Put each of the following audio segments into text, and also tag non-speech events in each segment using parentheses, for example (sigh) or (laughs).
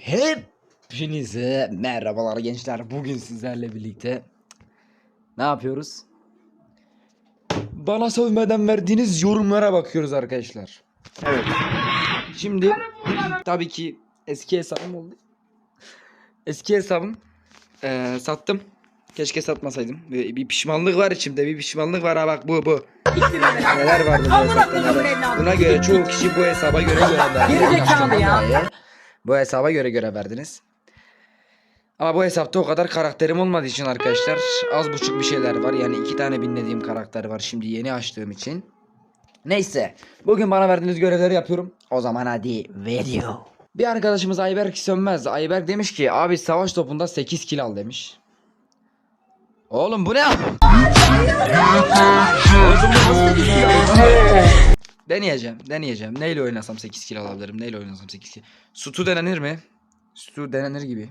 Hepinize merhabalar gençler. Bugün sizlerle birlikte ne yapıyoruz? Bana sövmeden verdiğiniz yorumlara bakıyoruz arkadaşlar. Evet. Şimdi tabii ki eski hesabım oldu. Eski hesabım eee, sattım. Keşke satmasaydım. Bir, bir pişmanlık var içimde. Bir pişmanlık var ha bak bu bu. Neler vardı bu hesapta. Buna göre çoğu kişi bu hesaba göre göre verdi. Gerizekalı ya. Bu hesaba göre göre verdiniz. Ama bu hesapta o kadar karakterim olmadığı için arkadaşlar az buçuk bir şeyler var. Yani iki tane binlediğim karakter var şimdi yeni açtığım için. Neyse. Bugün bana verdiğiniz görevleri yapıyorum. O zaman hadi video. Bir arkadaşımız Ayberk Sönmez. Ayberk demiş ki abi savaş topunda 8 kill al demiş. Oğlum bu ne? Deneyeceğim, deneyeceğim. Neyle oynasam 8 kill alabilirim? Neyle oynasam 8 kill? Sutu denenir mi? Sutu denenir gibi.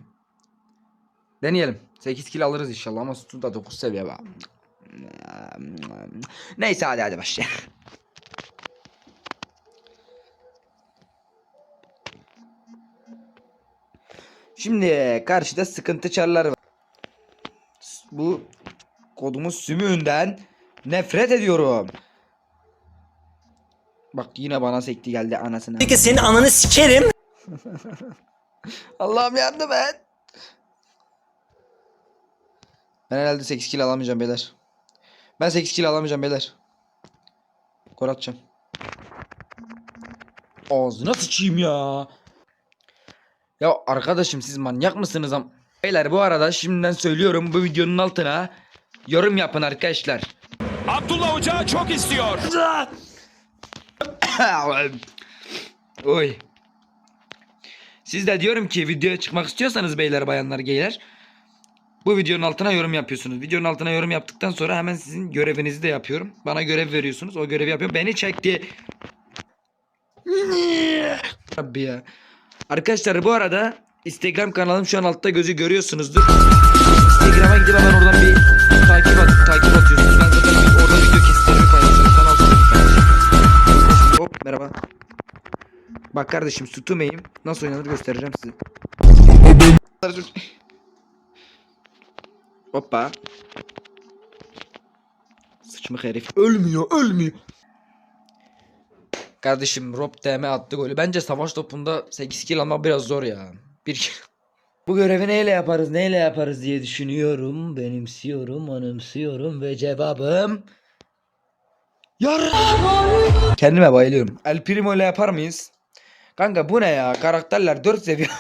Deneyelim. 8 kill alırız inşallah ama Sutu da 9 seviye bak. Neyse hadi hadi başlayalım. Şimdi karşıda sıkıntı çarlar var. Bu kodumuz sümüğünden nefret ediyorum. Bak yine bana sekti geldi anasını. Peki senin ananı sikerim. (laughs) Allah'ım yardım et. Ben herhalde 8 kill alamayacağım beyler. Ben 8 kill alamayacağım beyler. Gol atacağım. Ağzına sıçayım ya. Ya arkadaşım siz manyak mısınız am? Beyler bu arada şimdiden söylüyorum bu videonun altına yorum yapın arkadaşlar. Abdullah Hoca çok istiyor. Oy. Siz de diyorum ki videoya çıkmak istiyorsanız beyler bayanlar geyler. Bu videonun altına yorum yapıyorsunuz. Videonun altına yorum yaptıktan sonra hemen sizin görevinizi de yapıyorum. Bana görev veriyorsunuz. O görevi yapıyorum. Beni çekti. Rabbi ya. Arkadaşlar bu arada Instagram kanalım şu an altta gözü görüyorsunuzdur. Instagram'a gidip hemen oradan bir takip at, takip atıyorsunuz. Merhaba. Bak kardeşim sütümeyim. Nasıl oynanır göstereceğim size. Hoppa. Sıçmık herif. Ölmüyor ölmüyor. Kardeşim Rob DM attı golü. Bence savaş topunda 8 kill almak biraz zor ya. Bir kill. Bu görevi neyle yaparız neyle yaparız diye düşünüyorum. Benimsiyorum, anımsıyorum ve cevabım... Yar. Kendime bayılıyorum. El Primo ile yapar mıyız? Kanka bu ne ya? Karakterler 4 seviye. (laughs)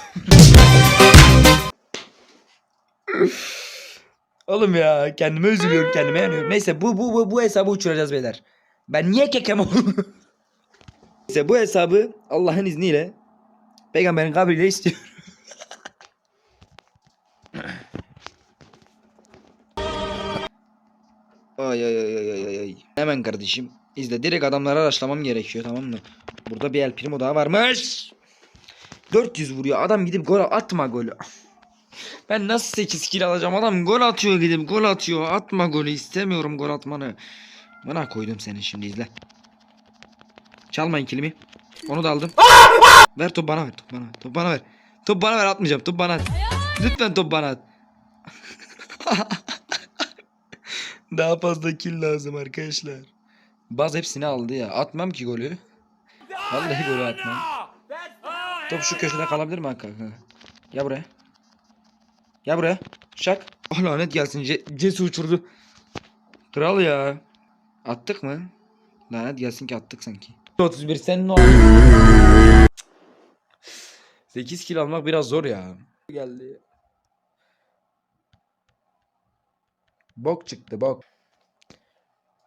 Oğlum ya kendime üzülüyorum kendime yanıyorum. Neyse bu bu bu, bu hesabı uçuracağız beyler. Ben niye kekem oldum? (laughs) Neyse bu hesabı Allah'ın izniyle peygamberin kabriyle istiyorum. Ay ay ay ay ay ay. Hemen kardeşim izle direkt adamlara araçlamam gerekiyor tamam mı? Burada bir El Primo daha varmış. 400 vuruyor adam gidip gol atma golü. Ben nasıl 8 kill alacağım adam gol atıyor gidip gol atıyor atma golü istemiyorum gol atmanı. Bana koydum seni şimdi izle. Çalmayın kilimi. Onu da aldım. ver top bana ver top bana top bana ver. Top bana ver atmayacağım top bana at. Lütfen top bana at. (laughs) Daha fazla kill lazım arkadaşlar. Baz hepsini aldı ya. Atmam ki golü. Vallahi golü atmam. Top şu köşede kalabilir mi kanka? Gel buraya. Gel buraya. Şak. Oh lanet gelsin. Cesi uçurdu. Kral ya. Attık mı? Lanet gelsin ki attık sanki. 31 senin o. 8 kill almak biraz zor ya. Geldi. Bok çıktı bok.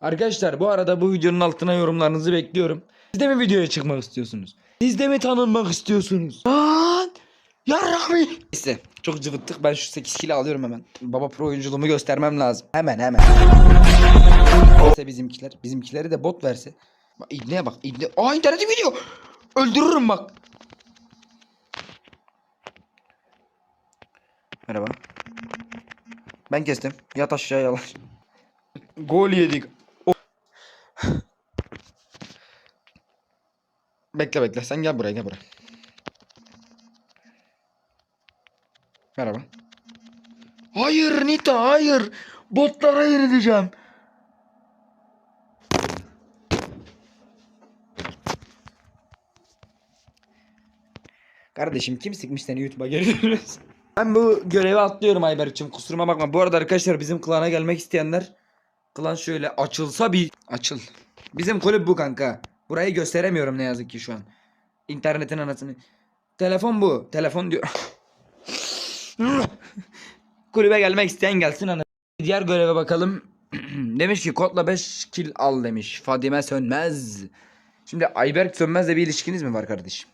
Arkadaşlar bu arada bu videonun altına yorumlarınızı bekliyorum. Siz de mi videoya çıkmak istiyorsunuz? Siz de mi tanınmak istiyorsunuz? Lan! Yarami! Neyse çok cıvıttık ben şu 8 kilo alıyorum hemen. Baba pro oyunculuğumu göstermem lazım. Hemen hemen. Verse bizimkiler. Bizimkileri de bot verse. Bak ibneye bak ibne. Aa interneti video. Öldürürüm bak. Merhaba. Ben kestim. Yat aşağı yalan. Gol yedik. Bekle bekle sen gel buraya gel buraya. Merhaba. Hayır Nita hayır. Botlara yenileceğim. Kardeşim kim sıkmış seni YouTube'a geri. Ben bu görevi atlıyorum Ayberk'cim kusuruma bakma. Bu arada arkadaşlar bizim klana gelmek isteyenler klan şöyle açılsa bir açıl. Bizim kulüp bu kanka. Burayı gösteremiyorum ne yazık ki şu an. İnternetin anasını. Telefon bu. Telefon diyor. (laughs) Kulübe gelmek isteyen gelsin ana. Diğer göreve bakalım. (clears throat) demiş ki kodla 5 kill al demiş. Fadime Sönmez. Şimdi Ayberk Sönmez'le bir ilişkiniz mi var kardeşim?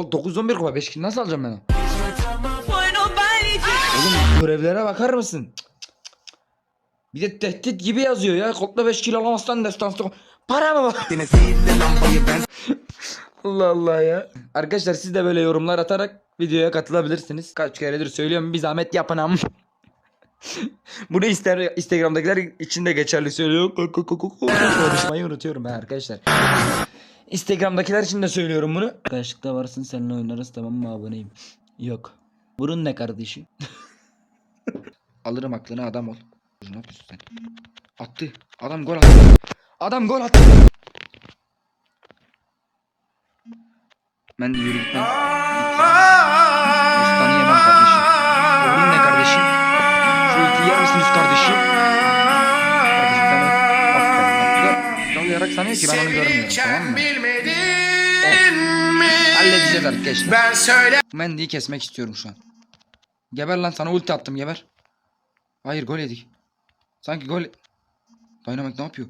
Kod 911 kupa 5 kill nasıl alacağım ben? onu? Oğlum görevlere bakar mısın? Cık, cık, cık, cık. Bir de tehdit gibi yazıyor ya. Kodla 5 kilo alamazsan destansı. Para mı var? (laughs) Allah Allah ya. Arkadaşlar siz de böyle yorumlar atarak videoya katılabilirsiniz. Kaç keredir söylüyorum bir zahmet yapın am. (laughs) Bunu ister Instagram'dakiler için de geçerli söylüyor. Konuşmayı unutuyorum ben arkadaşlar. Instagram'dakiler için de söylüyorum bunu. Arkadaşlıkta varsın seninle oynarız tamam mı aboneyim. Yok. Burun ne kardeşim? (laughs) Alırım aklını adam ol. Attı. Adam gol attı. Adam gol attı. Ben de yürü gitmem. Bostanı yemem kardeşim. Burun ne kardeşim? Şu iti yer kardeşim? Kardeşim Bak, Dalayarak sanıyor ki ben onu görmüyorum tamam mı? Halledeceğiz arkadaşlar. Ben söyle. Mendy'yi kesmek istiyorum şu an. Geber lan sana ulti attım geber. Hayır gol yedik. Sanki gol... Dynamite ne yapıyor?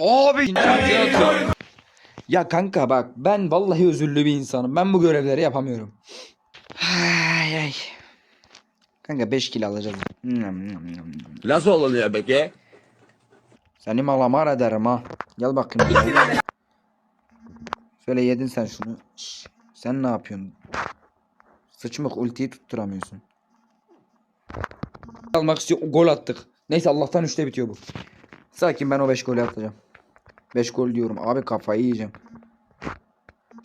Abi! Ya kanka bak ben vallahi özürlü bir insanım. Ben bu görevleri yapamıyorum. Ay ay. Kanka 5 kilo alacağız. Nasıl oluyor peki? Seni malamar ederim ha. Gel bakayım. Şöyle yedin sen şunu. Sen ne yapıyorsun? Sıçmık ultiyi tutturamıyorsun. Almak istiyor. Gol attık. Neyse Allah'tan 3'te bitiyor bu. Sakin ben o 5 golü atacağım. 5 gol diyorum. Abi kafayı yiyeceğim.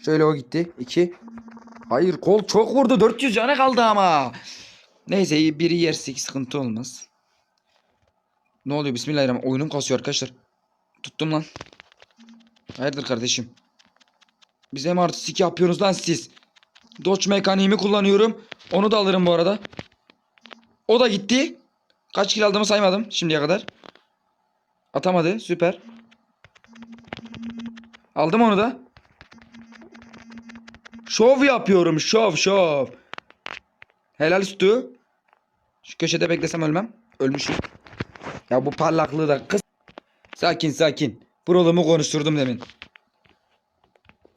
Şöyle o gitti. 2. Hayır kol çok vurdu. 400 canı kaldı ama. Neyse biri yersek sıkıntı olmaz. Ne oluyor bismillahirrahmanirrahim. Oyunum kasıyor arkadaşlar. Tuttum lan. Hayırdır kardeşim. Bize mi artistik yapıyorsunuz lan siz? Dodge mekaniğimi kullanıyorum. Onu da alırım bu arada. O da gitti. Kaç kill aldığımı saymadım şimdiye kadar. Atamadı. Süper. Aldım onu da. Şov yapıyorum. Şov şov. Helal üstü. Şu köşede beklesem ölmem. Ölmüşüm. Ya bu parlaklığı da kız. Sakin sakin. Prolumu konuşturdum demin.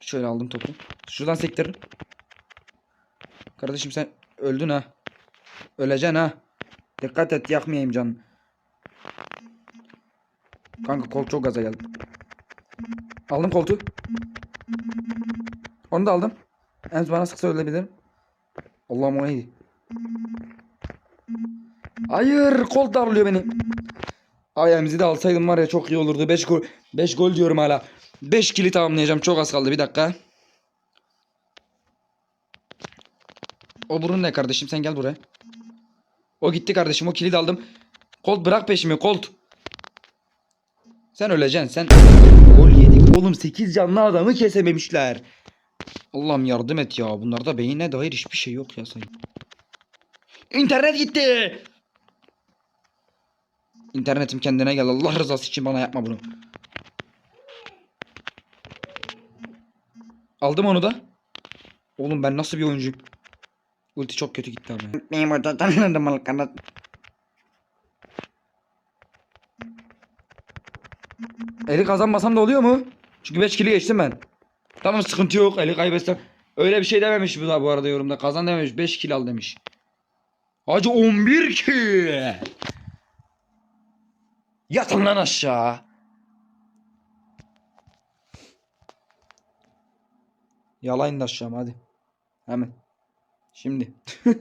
Şöyle aldım topu. Şuradan sektiririm. Kardeşim sen öldün ha. Öleceksin ha. Dikkat et yakmayayım canını. Kanka kol çok gaza geldi. Aldım koltuğu. Onu da aldım. En bana sıksa ölebilirim. Allah'ım o neydi? Hayır kol darlıyor beni. Ayağımızı da alsaydım var ya çok iyi olurdu. 5 gol 5 gol diyorum hala. 5 kili tamamlayacağım. Çok az kaldı bir dakika. O burun ne kardeşim sen gel buraya. O gitti kardeşim o kilidi aldım. Colt bırak peşimi Colt. Sen öleceksin sen. Gol yedik oğlum 8 canlı adamı kesememişler. Allah'ım yardım et ya. Bunlarda beyine dair hiçbir şey yok ya sayın. İnternet gitti. İnternetim kendine gel. Allah rızası için bana yapma bunu. Aldım onu da. Oğlum ben nasıl bir oyuncuyum? Ulti çok kötü gitti abi. Benim orada tanıdım alkanat. Eli kazanmasam da oluyor mu? Çünkü 5 kili geçtim ben. Tamam sıkıntı yok. Eli kaybetsem. Öyle bir şey dememiş bu da bu arada yorumda. Kazan dememiş. 5 kill al demiş. Hacı 11 kill. Yatın lan aşağı. Yalayın da aşağı hadi. Hemen. Şimdi. (laughs)